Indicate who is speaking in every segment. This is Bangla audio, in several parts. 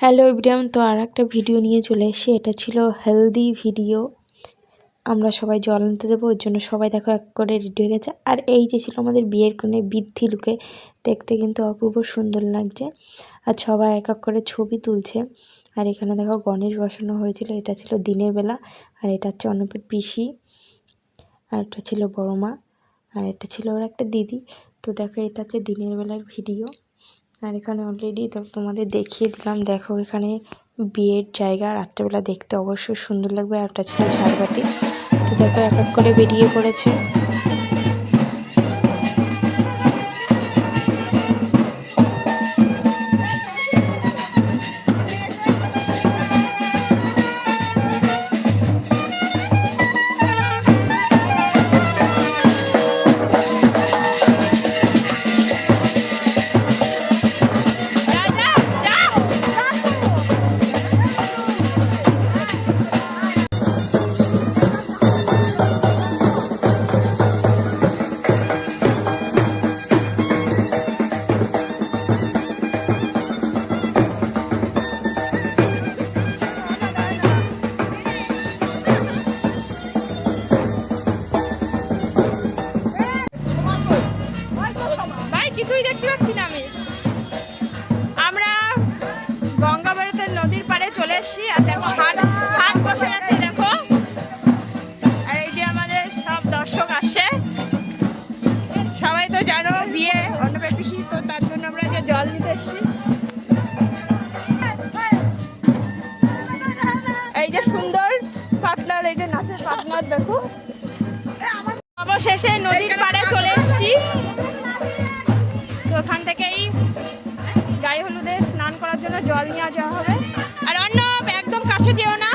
Speaker 1: হ্যালো ইব্রাহিম তো আর একটা ভিডিও নিয়ে চলে এসে এটা ছিল হেলদি ভিডিও আমরা সবাই জল আনতে দেবো ওর জন্য সবাই দেখো এক করে রেডি হয়ে গেছে। আর এই যে ছিল আমাদের বিয়ের কোণে বৃদ্ধি লুকে দেখতে কিন্তু অপূর্ব সুন্দর লাগছে। আর সবাই এক এক করে ছবি তুলছে। আর এখানে দেখো গণেশ বসানো হয়েছিল, এটা ছিল দিনের বেলা। আর এটা হচ্ছে অন্নপের পিসি। আর এটা ছিল বড় মা। আর এটা ছিল ওর একটা দিদি। তো দেখো এটা হচ্ছে দিনের বেলার ভিডিও আর এখানে অলরেডি তো তোমাদের দেখিয়ে দিলাম। দেখো, এখানে বিয়ের জায়গা রাত্রেবেলা দেখতে অবশ্যই সুন্দর লাগবে। আর একটা ছিল ঝাড়বাতি। তো দেখো, এক এক করে বেরিয়ে পড়েছে।
Speaker 2: কিছুই দেখতে পাচ্ছি না আমি। আমরা গঙ্গাবাড়িতে নদীর পাড়ে চলে এসেছি আর দেখো হাট হাট বসে আছে, দেখো। আর এই যে আমাদের সব দর্শক আসছে। সবাই তো জানো বিয়ে অন্য পিসি তো তার জন্য আমরা যে জল দিতে এসেছি। এই যে সুন্দর পার্টনার এই যে নাচের পার্টনার দেখো। অবশেষে নদীর পাড়ে চলে এসেছি। যাওয়া হবে। আর অন্য একদম কাছে যেও না।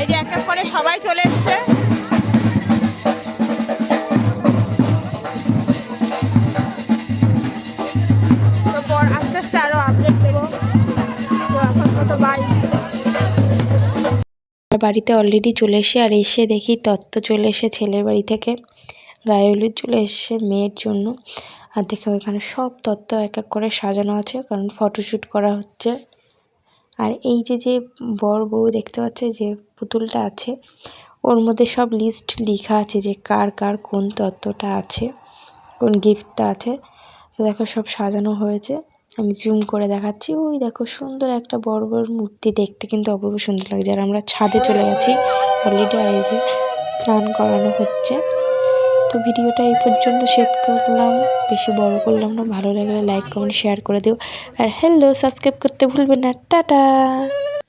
Speaker 2: এই যে এক এক করে সবাই চলে এসছে। আস্তে আস্তে আপডেট দেবো। তো এখন
Speaker 1: বাড়িতে অলরেডি চলে এসে, আর এসে দেখি তত্ত্ব চলে এসে ছেলের বাড়ি থেকে। গায়ে হলুদ চলে এসছে মেয়ের জন্য। আর দেখো এখানে সব তত্ত্ব এক এক করে সাজানো আছে, কারণ ফটোশ্যুট করা হচ্ছে। আর এই যে যে বর বউ দেখতে পাচ্ছ যে পুতুলটা আছে, ওর মধ্যে সব লিস্ট লেখা আছে যে কার কার কোন তত্ত্বটা আছে, কোন গিফটটা আছে। তো দেখো সব সাজানো হয়েছে। আমি জুম করে দেখাচ্ছি। ওই দেখো সুন্দর একটা বড় বড় মূর্তি দেখতে কিন্তু অপূর্ব সুন্দর লাগছে। আর আমরা ছাদে চলে গেছি। অলরেডি আর এই যে স্নান করানো হচ্ছে। তো ভিডিওটা এই পর্যন্ত শেষ করলাম। বেশি বড় করলাম না, ভালো লাগলে লাইক কমেন্ট শেয়ার করে দিও। আর হ্যালো সাবস্ক্রাইব করতে ভুলবেন না। টাটা!